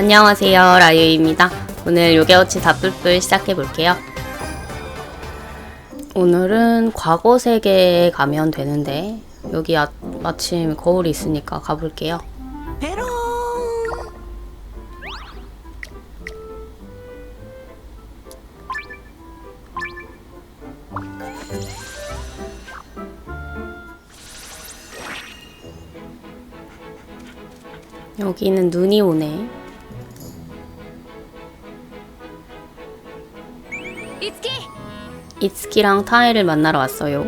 안녕하세요 라유입니다. 오늘 요게오치 다뿔뿔 시작해볼게요. 오늘은 과거 세계에 가면 되는데 여기 아, 마침 거울이 있으니까 가볼게요. 페롱 여기는 눈이 오네 이츠키랑 타에를 만나러 왔어요.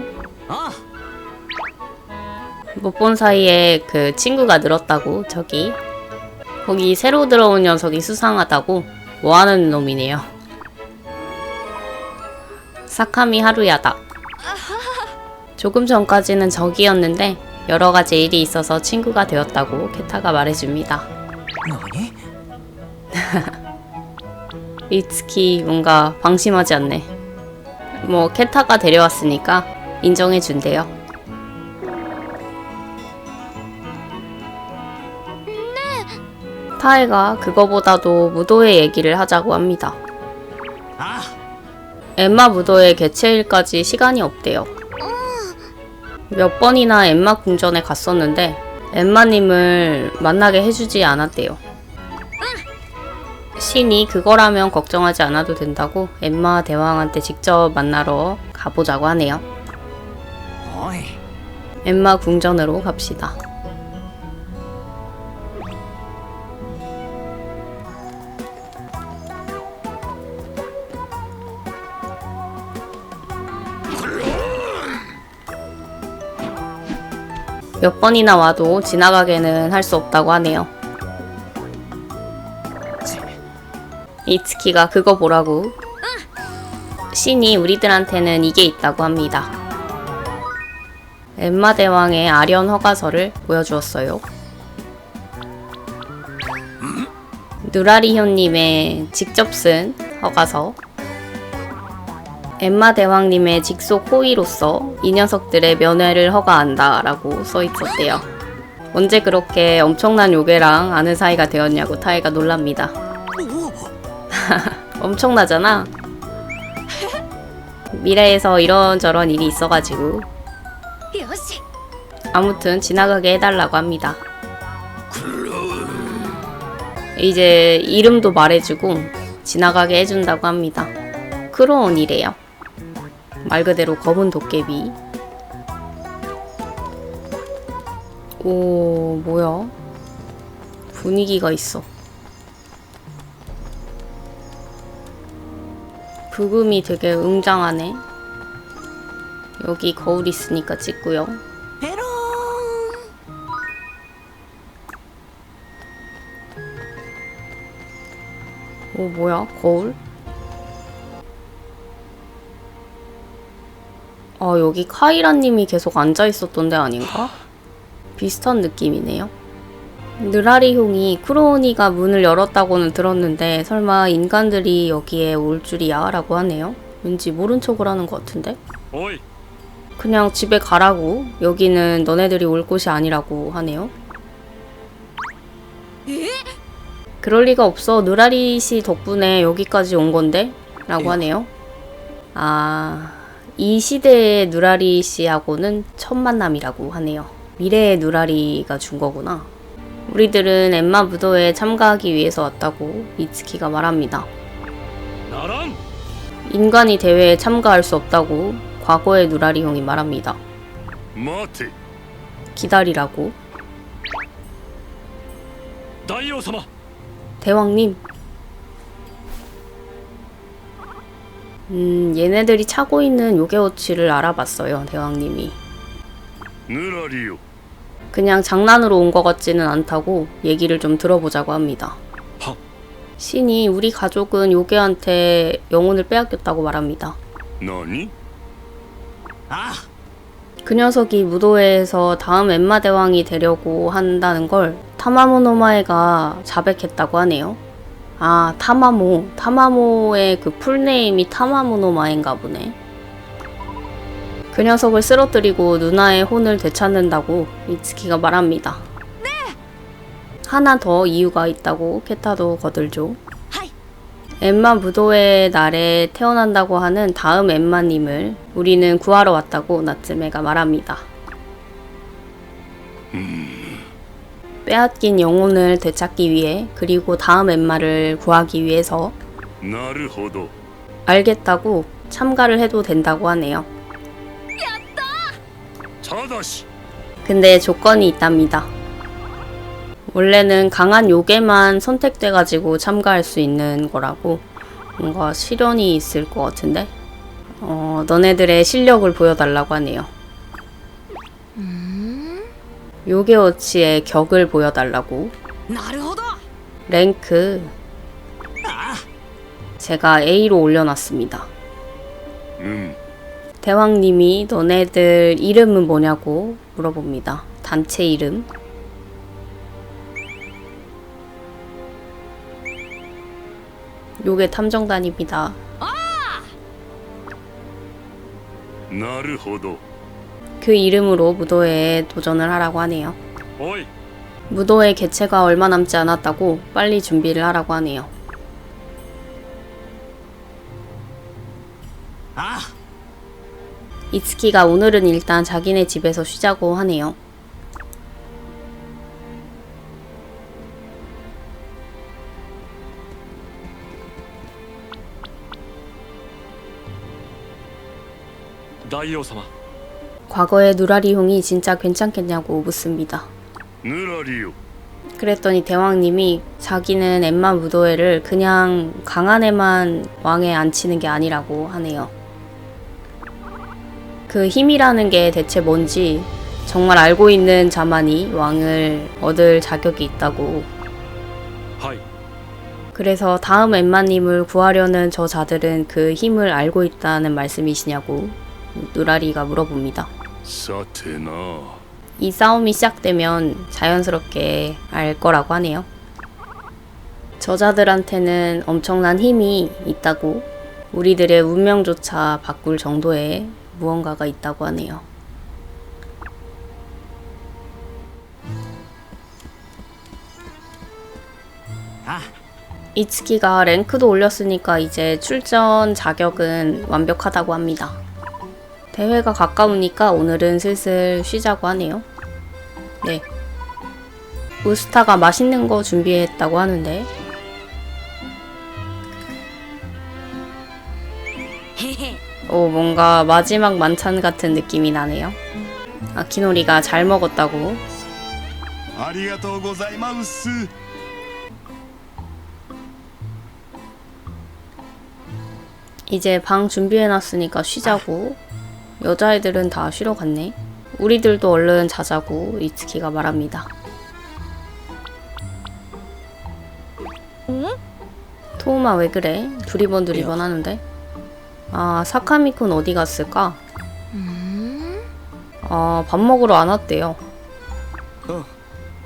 어못본 사이에 그 친구가 늘었다고 저기. 거기 새로 들어온 녀석이 수상하다고. 뭐하는 놈이네요. 사카미 하루야다. 조금 전까지는 적이었는데 여러 가지 일이 있어서 친구가 되었다고 케타가 말해줍니다. 뭐니? 이츠키 뭔가 방심하지 않네 뭐 케타가 데려왔으니까 인정해 준대요 타에가 그거보다도 무도회 얘기를 하자고 합니다. 아 엠마 무도회 개최일까지 시간이 없대요. 몇 번이나 엠마 궁전에 갔었는데 엠마님을 만나게 해주지 않았대요. 신이 그거라면 걱정하지 않아도 된다고 엠마 대왕한테 직접 만나러 가보자고 하네요. 엠마 궁전으로 갑시다. 몇 번이나 와도 지나가게는 할 수 없다고 하네요. 이츠키가 그거 보라고. 신이 우리들한테는 이게 있다고 합니다. 엠마 대왕의 아련 허가서를 보여주었어요. 누라리현님의 직접 쓴 허가서. 엠마 대왕님의 직속 호위로서 이 녀석들의 면회를 허가한다 라고 써 있었대요. 언제 그렇게 엄청난 요괴랑 아는 사이가 되었냐고 타이가 놀랍니다. 오 엄청나잖아. 미래에서 이런저런 일이 있어가지고 아무튼 지나가게 해달라고 합니다. 이제 이름도 말해주고 지나가게 해준다고 합니다. 크로온이래요. 말 그대로 검은 도깨비. 오, 뭐야? 분위기가 있어. 부금이 되게 웅장하네. 여기 거울 있으니까 찍고요. 페롱 오 뭐야 거울? 아 여기 카이라님이 계속 앉아 있었던 데 아닌가? 비슷한 느낌이네요. 느라리홍이 쿠로오니가 문을 열었다고는 들었는데 설마 인간들이 여기에 올 줄이야? 라고 하네요. 왠지 모른 척을 하는 것 같은데? おい 그냥 집에 가라고 여기는 너네들이 올 곳이 아니라고 하네요. 그럴 리가 없어. 느라리 씨 덕분에 여기까지 온 건데? 라고 하네요. 아, 이 시대의 느라리 씨하고는 첫 만남이라고 하네요. 미래의 느라리가 준 거구나. 우리들은 엠마 무도회에 참가하기 위해서 왔다고 미츠키가 말합니다. 인간이 대회에 참가할 수 없다고 과거의 누라리 형이 말합니다. 기다리라고. 대왕님. 음, 얘네들이 차고 있는 요괴워치를 알아봤어요, 대왕님이. 누라리요. 그냥 장난으로 온 것 같지는 않다고 얘기를 좀 들어보자고 합니다. 하. 신이 우리 가족은 요괴한테 영혼을 빼앗겼다고 말합니다. 何아그 녀석이 무도회에서 다음 엠마 대왕이 되려고 한다는 걸 타마모노마에가 자백했다고 하네요. 아, 타마모. 타마모의 그 풀네임이 타마모노마인가 보네. 그 녀석을 쓰러뜨리고 누나의 혼을 되찾는다고 미츠키가 말합니다. 네! 하나 더 이유가 있다고 케타도 거들죠. 엠만 부도의 날에 태어난다고 하는 다음 엠마님을 우리는 구하러 왔다고 나츠메가 말합니다. 음. 빼앗긴 영혼을 되찾기 위해 그리고 다음 엠마를 구하기 위해서 알겠다고 참가를 해도 된다고 하네요. 근데 조건이 있답니다. 원래는 강한 요괴만 선택돼가지고 참가할 수 있는 거라고 뭔가 실현이 있을 것 같은데 어, 너네들의 실력을 보여달라고 하네요. 요괴워치의 격을 보여달라고 랭크 아! 제가 A로 올려놨습니다. 음. 대왕님이 너네들 이름은 뭐냐고 물어봅니다. 단체 이름. 요게 탐정단입니다. 그 이름으로 무도회에 도전을 하라고 하네요. 무도회 개최가 얼마 남지 않았다고 빨리 준비를 하라고 하네요. 이츠키가 오늘은 일단 자기네 집에서 쉬자고 하네요. 과거의 누라리용이 진짜 괜찮겠냐고 묻습니다. 누라리요. 그랬더니 대왕님이 자기는 엠마 무도회를 그냥 강한 애만 왕에 앉히는 게 아니라고 하네요. 그 힘이라는 게 대체 뭔지 정말 알고 있는 자만이 왕을 얻을 자격이 있다고. 그래서 다음 엠마님을 구하려는 저 자들은 그 힘을 알고 있다는 말씀이시냐고 누라리가 물어봅니다. 이 싸움이 시작되면 자연스럽게 알 거라고 하네요. 저자들한테는 엄청난 힘이 있다고 우리들의 운명조차 바꿀 정도의 무언가가 있다고 하네요.あ 이츠키가 랭크도 올렸으니까 이제 출전 자격은 완벽하다고 합니다. 대회가 가까우니까 오늘은 슬슬 쉬자고 하네요. 네. 우스타가 맛있는 거 준비했다고 하는데 오, 뭔가 마지막 만찬 같은 느낌이 나네요. 아키노리가 잘 먹었다고. 이제 방 준비해놨으니까 쉬자고. 여자애들은 다 쉬러 갔네. 우리들도 얼른 자자고 이츠키가 말합니다. 응? 토우마 왜 그래? 두리번 두리번 하는데? 아, 사카미쿤 어디 갔을까? 아, 밥 먹으러 안 왔대요.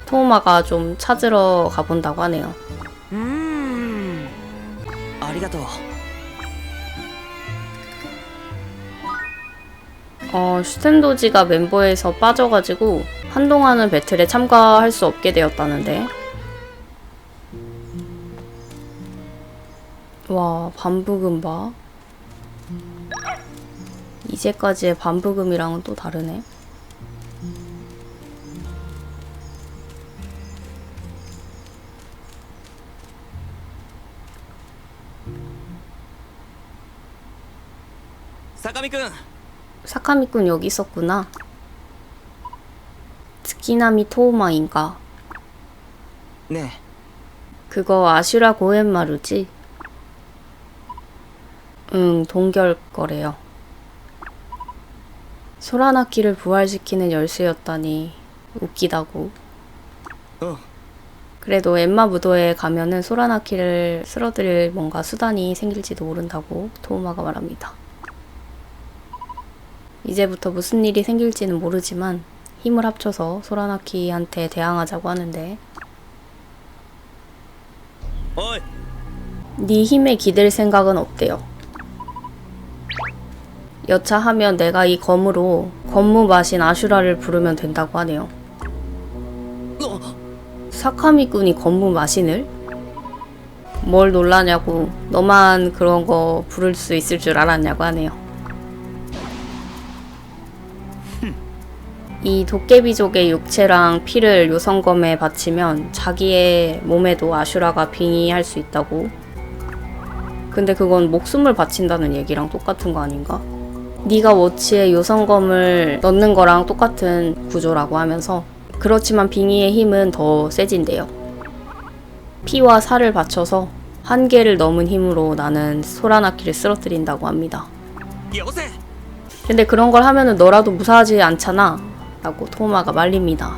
토마가 좀 찾으러 가본다고 하네요. 음. 아, 어, 슈텐도지가 멤버에서 빠져가지고 한동안은 배틀에 참가할 수 없게 되었다는데. 와, 반복은 봐. 이제까지의 반부금이랑은 또 다르네. 사카미꾼. 사카미꾼 여기 있었구나. 스키나미 토우마인가? 네. 그거 아슈라 고엔마루지? 응, 동결 거래요. 소라나키를 부활시키는 열쇠였다니 웃기다고. 어. 그래도 엠마 무도에 가면은 소라나키를 쓸어드릴 뭔가 수단이 생길지도 모른다고 도우마가 말합니다. 이제부터 무슨 일이 생길지는 모르지만 힘을 합쳐서 소라나키한테 대항하자고 하는데 어이. 네 힘에 기댈 생각은 없대요. 여차하면 내가 이 검으로 검무 마신 아슈라를 부르면 된다고 하네요. 사카미꾼이 건무 마신을? 뭘 놀라냐고 너만 그런 거 부를 수 있을 줄 알았냐고 하네요. 이 도깨비족의 육체랑 피를 요성검에 바치면 자기의 몸에도 아슈라가 빙의할 수 있다고. 근데 그건 목숨을 바친다는 얘기랑 똑같은 거 아닌가? 네가 워치에 요성검을 넣는 거랑 똑같은 구조라고 하면서 그렇지만 빙의의 힘은 더 세진대요. 피와 살을 바쳐서 한 개를 넘은 힘으로 나는 소라나키를 쓰러뜨린다고 합니다. 근데 그런 걸 하면 너라도 무사하지 않잖아. 라고 토마가 말립니다.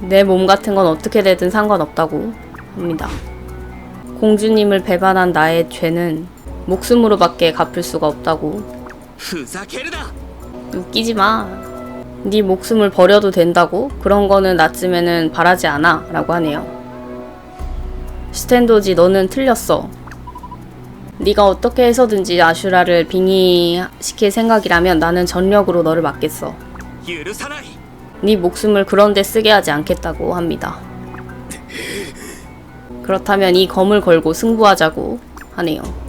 내 몸 같은 건 어떻게 되든 상관없다고 합니다. 공주님을 배반한 나의 죄는 목숨으로밖에 갚을 수가 없다고. 웃기지 마. 네 목숨을 버려도 된다고? 그런 거는 나쯤에는 바라지 않아. 라고 하네요. 스탠도지 너는 틀렸어. 네가 어떻게 해서든지 아슈라를 빙의시킬 생각이라면 나는 전력으로 너를 막겠어. 네 목숨을 그런데 쓰게 하지 않겠다고 합니다. 그렇다면 이 검을 걸고 승부하자고 하네요.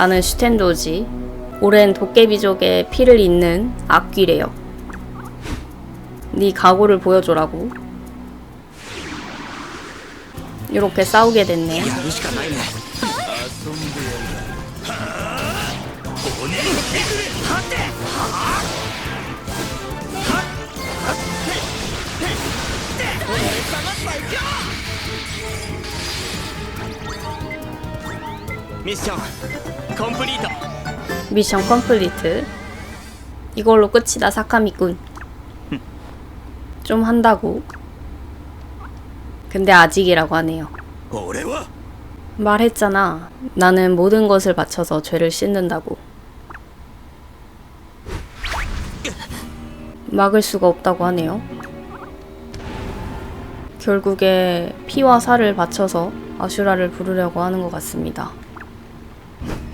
나는 슈텐도지. 오랜 도깨비족의 피를 잇는 악귀래요. 네 각오를 보여줘라고. 이렇게 싸우게 됐네. やる 컴플리트. 미션 컴플리트. 이걸로 끝이다 사카미군. 좀 한다고. 근데 아직이라고 하네요. 오래와. 말했잖아. 나는 모든 것을 바쳐서 죄를 씻는다고. 막을 수가 없다고 하네요. 결국에 피와 살을 바쳐서 아슈라를 부르려고 하는 것 같습니다.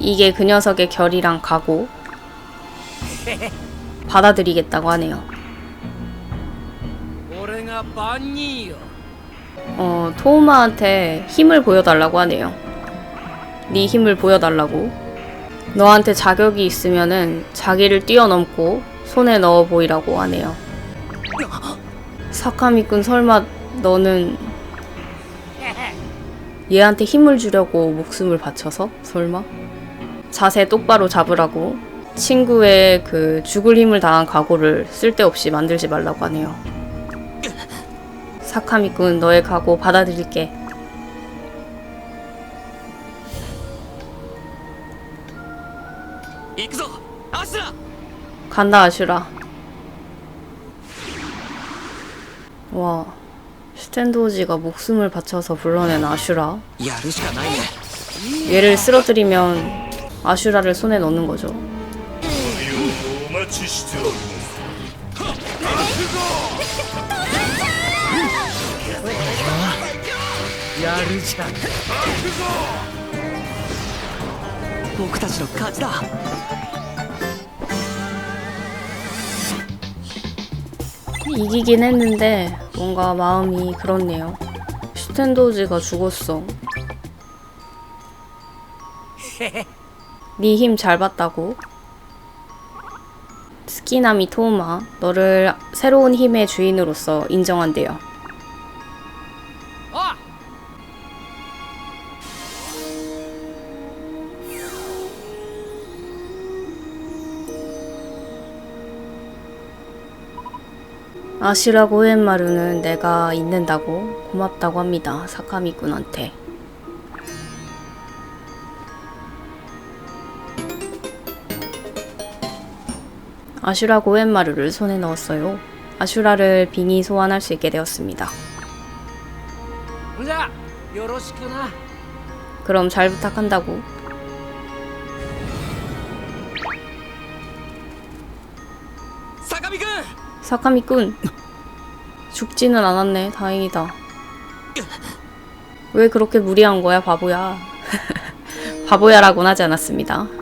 이게 그 녀석의 결이랑 가고 받아들이겠다고 하네요. 어, 토마한테 힘을 보여달라고 하네요. 네 힘을 보여달라고. 너한테 자격이 있으면은 자기를 뛰어넘고 손에 넣어 보이라고 하네요. 사카미꾼 설마 너는 얘한테 힘을 주려고 목숨을 바쳐서? 설마? 자세 똑바로 잡으라고 친구의 그 죽을 힘을 당한 각오를 쓸데없이 만들지 말라고 하네요. 사카미꾼 너의 각오 받아들일게. 간다 아슈라. 와 스탠드오지가 목숨을 바쳐서 불러낸 아슈라. 얘를 쓰러뜨리면 아슈라를 손에 넣는 거죠. 이기긴 했는데 뭔가 마음이 그렇네요. 슈텐도즈가 죽었어. 네 힘 잘 봤다고. 스키나미 토마 너를 새로운 힘의 주인으로서 인정한대요. おい 아시라 고엔마루는 내가 있는다고 고맙다고 합니다. 사카미꾼한테. 아슈라 고엔마루를 손에 넣었어요. 아슈라를 빙이 소환할 수 있게 되었습니다. 그럼 잘 부탁한다고. 사카미군! 죽지는 않았네. 다행이다. 왜 그렇게 무리한 거야, 바보야. 바보야라고 하지 않았습니다.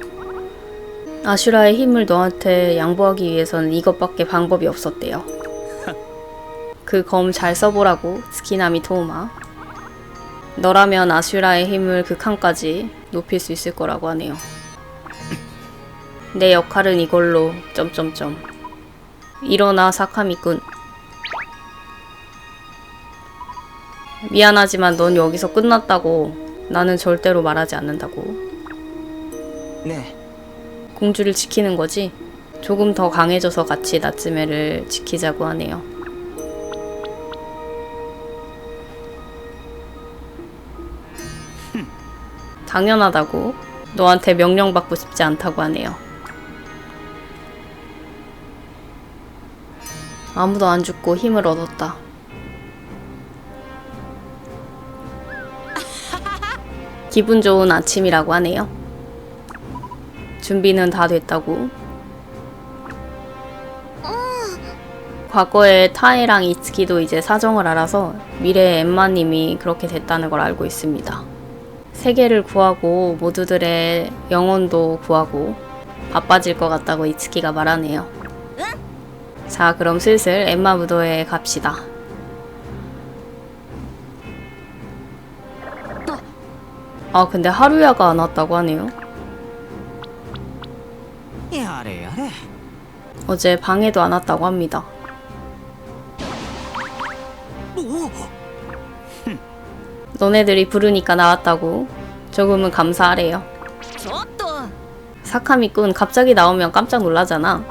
아슈라의 힘을 너한테 양보하기 위해서는 이것밖에 방법이 없었대요. 그 검 잘 써보라고, 스키나미 토우마. 너라면 아슈라의 힘을 극한까지 높일 수 있을 거라고 하네요. 내 역할은 이걸로 점점점. 일어나 사카미꾼. 미안하지만 넌 여기서 끝났다고. 나는 절대로 말하지 않는다고. ね 공주를 지키는 거지. 조금 더 강해져서 같이 나츠메를 지키자고 하네요. 당연하다고. 너한테 명령받고 싶지 않다고 하네요. 아무도 안 죽고 힘을 얻었다. 기분 좋은 아침이라고 하네요. 준비는 다 됐다고. 과거에 타에랑 이츠키도 이제 사정을 알아서 미래의 엠마님이 그렇게 됐다는 걸 알고 있습니다. 세계를 구하고 모두들의 영혼도 구하고 바빠질 것 같다고 이츠키가 말하네요. 자, 그럼 슬슬 엠마 무도에 갑시다. 아, 근데 하루야가 안 왔다고 하네요. 어제 방해도 안 왔다고 합니다. 너네들이 부르니까 나왔다고 조금은 감사하래요. 사카미꾼 갑자기 나오면 깜짝 놀라잖아.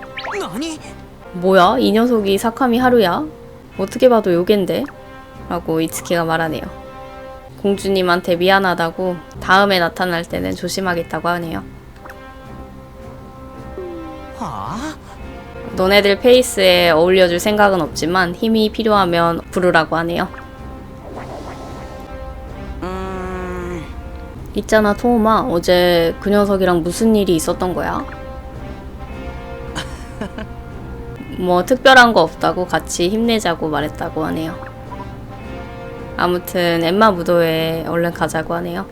뭐야 이 녀석이 사카미 하루야? 어떻게 봐도 요겐데? 라고 이츠키가 말하네요. 공주님한테 미안하다고 다음에 나타날 때는 조심하겠다고 하네요. 아? 너네들 페이스에 어울려줄 생각은 없지만 힘이 필요하면 부르라고 하네요. うーん 있잖아 토오마 어제 그 녀석이랑 무슨 일이 있었던 거야? 뭐 특별한 거 없다고 같이 힘내자고 말했다고 하네요. 아무튼 엠마 무도회 얼른 가자고 하네요.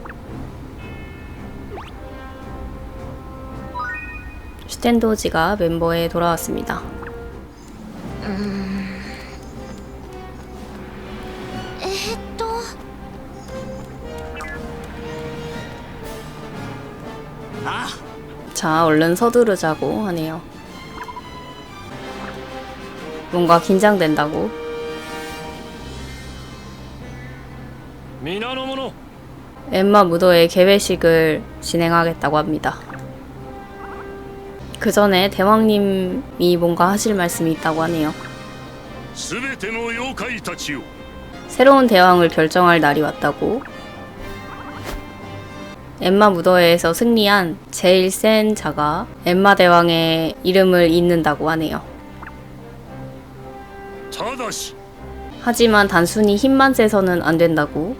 슈텐도지가 멤버에 돌아왔습니다. 음. 자, 얼른 서두르자고 하네요. 뭔가 긴장된다고. 엠마 무도의 개회식을 진행하겠다고 합니다. 그 전에 대왕님이 뭔가 하실 말씀이 있다고 하네요. 새로운 대왕을 결정할 날이 왔다고. 엠마 무더에서 승리한 제일 센 자가 엠마 대왕의 이름을 잇는다고 하네요. 하지만 단순히 힘만 세서는 안 된다고.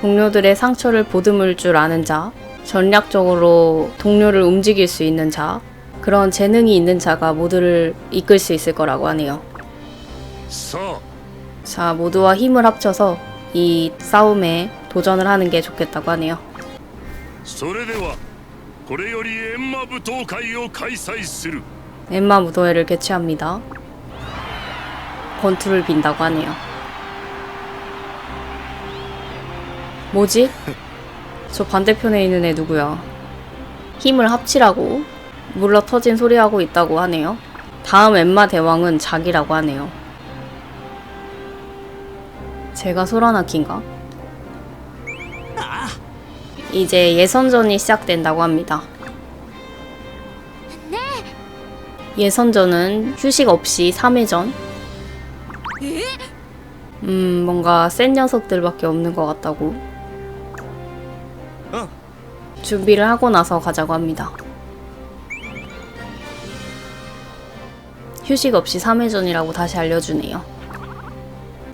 동료들의 상처를 보듬을 줄 아는 자, 전략적으로 동료를 움직일 수 있는 자, 그런 재능이 있는 자가 모두를 이끌 수 있을 거라고 하네요. 자, 모두와 힘을 합쳐서 이 싸움에 도전을 하는 게 좋겠다고 하네요. 엠마 무도회를 개최합니다. 권투를 빈다고 하네요. 뭐지? 저 반대편에 있는 애 누구야? 힘을 합치라고 물러 터진 소리하고 있다고 하네요. 다음 엠마 대왕은 자기라고 하네요. 제가 소라나키인가? 이제 예선전이 시작된다고 합니다. 예선전은 휴식 없이 3회전. 음, 뭔가 센 녀석들밖에 없는 것 같다고. 준비를 하고 나서 가자고 합니다. 휴식 없이 3회전이라고 다시 알려주네요.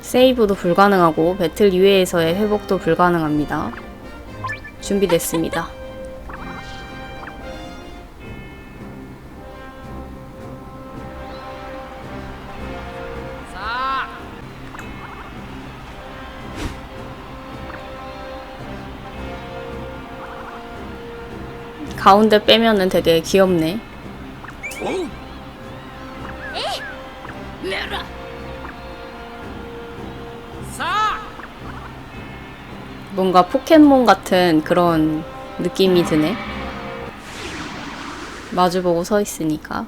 세이브도 불가능하고 배틀 이외에서의 회복도 불가능합니다. 준비됐습니다. 가운데 빼면은 되게 귀엽네. 뭔가 포켓몬 같은 그런 느낌이 드네. 마주보고 서 있으니까.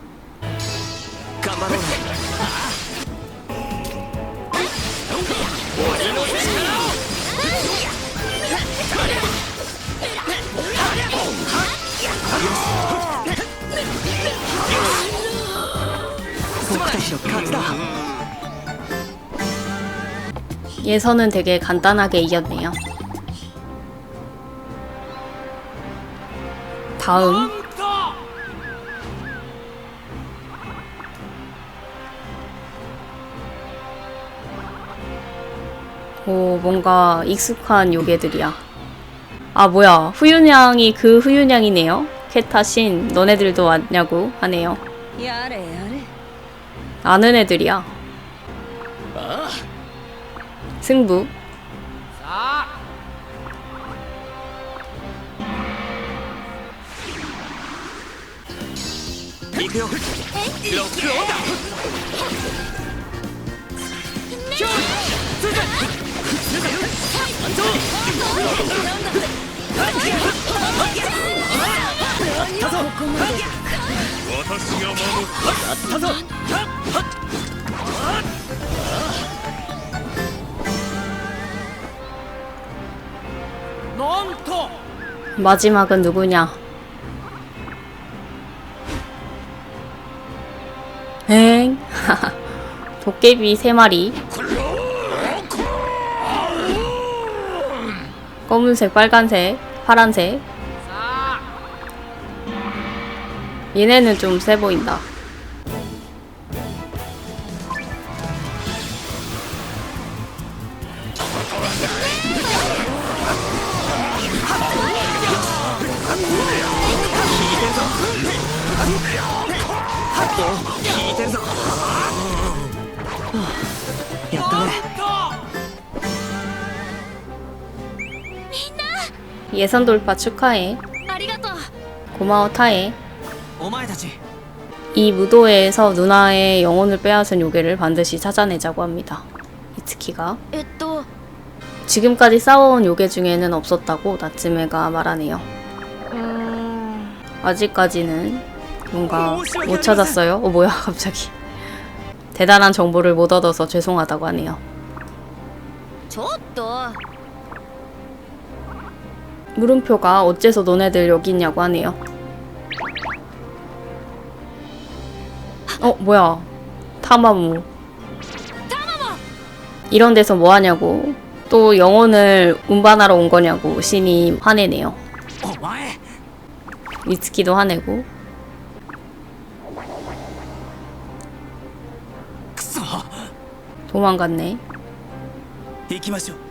예선은 되게 간단하게 이겼네요. 다음. 오 뭔가 익숙한 요괴들이야. 아 뭐야. 후윤양이 그 후윤양이네요? 케타신 너네들도 왔냐고 하네요. 아는 애들이야. 아, 승부. 마지막은 누구냐? 엥? 도깨비 세 마리. 검은색, 빨간색, 파란색. 얘네는 좀 세 보인다. 예선 돌파 축하해. 고마워 타해. 이 무도회에서 누나의 영혼을 빼앗은 요괴를 반드시 찾아내자고 합니다. 이츠키가 지금까지 싸워온 요괴 중에는 없었다고 나츠메가 말하네요. 아직까지는 뭔가 못 찾았어요. 어 뭐야 갑자기 대단한 정보를 못 얻어서 죄송하다고 하네요. 물음표가 어째서 너네들 여기 있냐고 하네요. 어, 뭐야. 타마무. 이런 데서 뭐 하냐고. 또 영혼을 운반하러 온 거냐고 신이 화내네요. 미츠키도 화내고. 도망갔네. 이기마쇼.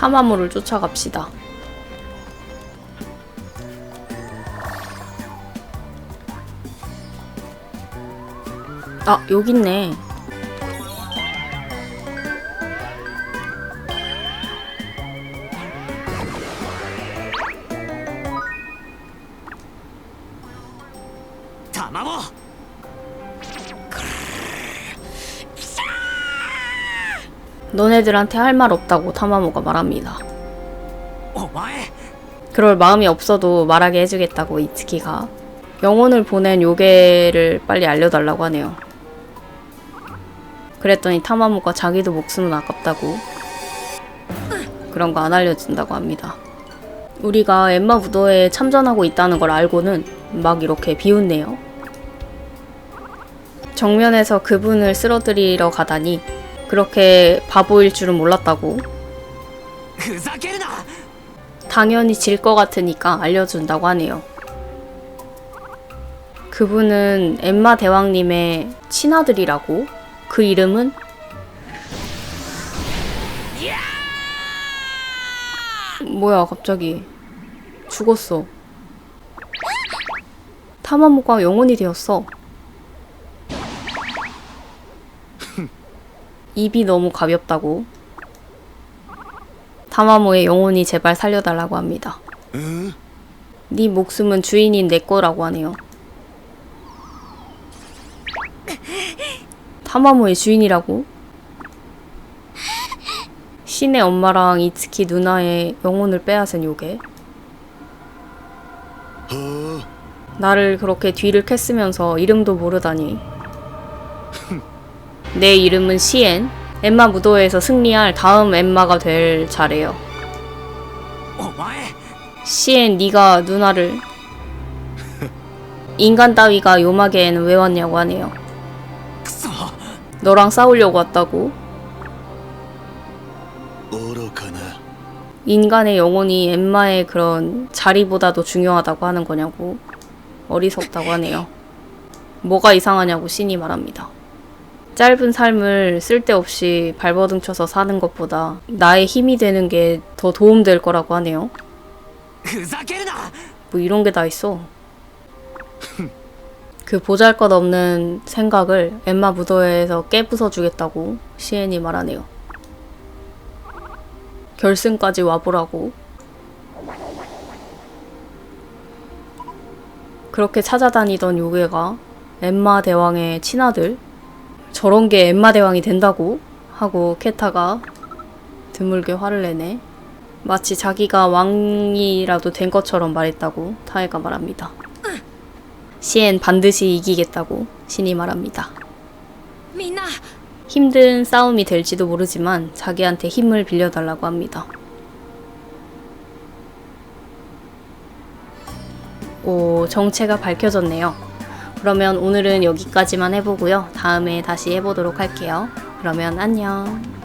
타마무를 쫓아갑시다. 아, 여기 있네. 너네들한테 할 말 없다고 타마무가 말합니다. お前 그럴 마음이 없어도 말하게 해주겠다고 이츠키가 영혼을 보낸 요괴를 빨리 알려달라고 하네요. 그랬더니 타마무가 자기도 목숨은 아깝다고 그런 거 안 알려준다고 합니다. 우리가 엠마 무도회에 참전하고 있다는 걸 알고는 막 이렇게 비웃네요. 정면에서 그분을 쓸어들이러 가다니 그렇게 바보일 줄은 몰랐다고. 당연히 질 것 같으니까 알려준다고 하네요. 그분은 엠마 대왕님의 친아들이라고? 그 이름은? 뭐야 갑자기 죽었어. 타마모가 영혼이 되었어. 입이 너무 가볍다고 타마모의 영혼이 제발 살려달라고 합니다 네 목숨은 주인인 내 거라고 하네요 타마모의 주인이라고? 신의 엄마랑 이츠키 누나의 영혼을 빼앗은 요괴. 나를 그렇게 뒤를 캤으면서 이름도 모르다니. 내 이름은 시엔. 엠마 무도회에서 승리할 다음 엠마가 될 자래요. 어, 시엔 네가 누나를 인간 따위가 요마겐 왜 왔냐고 하네요. 너랑 싸우려고 왔다고. 인간의 영혼이 엠마의 그런 자리보다도 중요하다고 하는 거냐고 어리석다고 하네요. 뭐가 이상하냐고 신이 말합니다. 짧은 삶을 쓸데없이 발버둥 쳐서 사는 것보다 나의 힘이 되는 게 더 도움될 거라고 하네요. 뭐 이런 게 다 있어. 그 보잘것없는 생각을 엠마 무도회에서 깨부숴 주겠다고 시엔이 말하네요. 결승까지 와보라고. 그렇게 찾아다니던 요괴가 엠마 대왕의 친아들 저런 게 엠마 대왕이 된다고? 하고 케타가 드물게 화를 내네. 마치 자기가 왕이라도 된 것처럼 말했다고 타에가 말합니다. 시엔 반드시 이기겠다고 신이 말합니다. 힘든 싸움이 될지도 모르지만 자기한테 힘을 빌려달라고 합니다. 오, 정체가 밝혀졌네요. 그러면 오늘은 여기까지만 해보고요. 다음에 다시 해보도록 할게요. 그러면 안녕.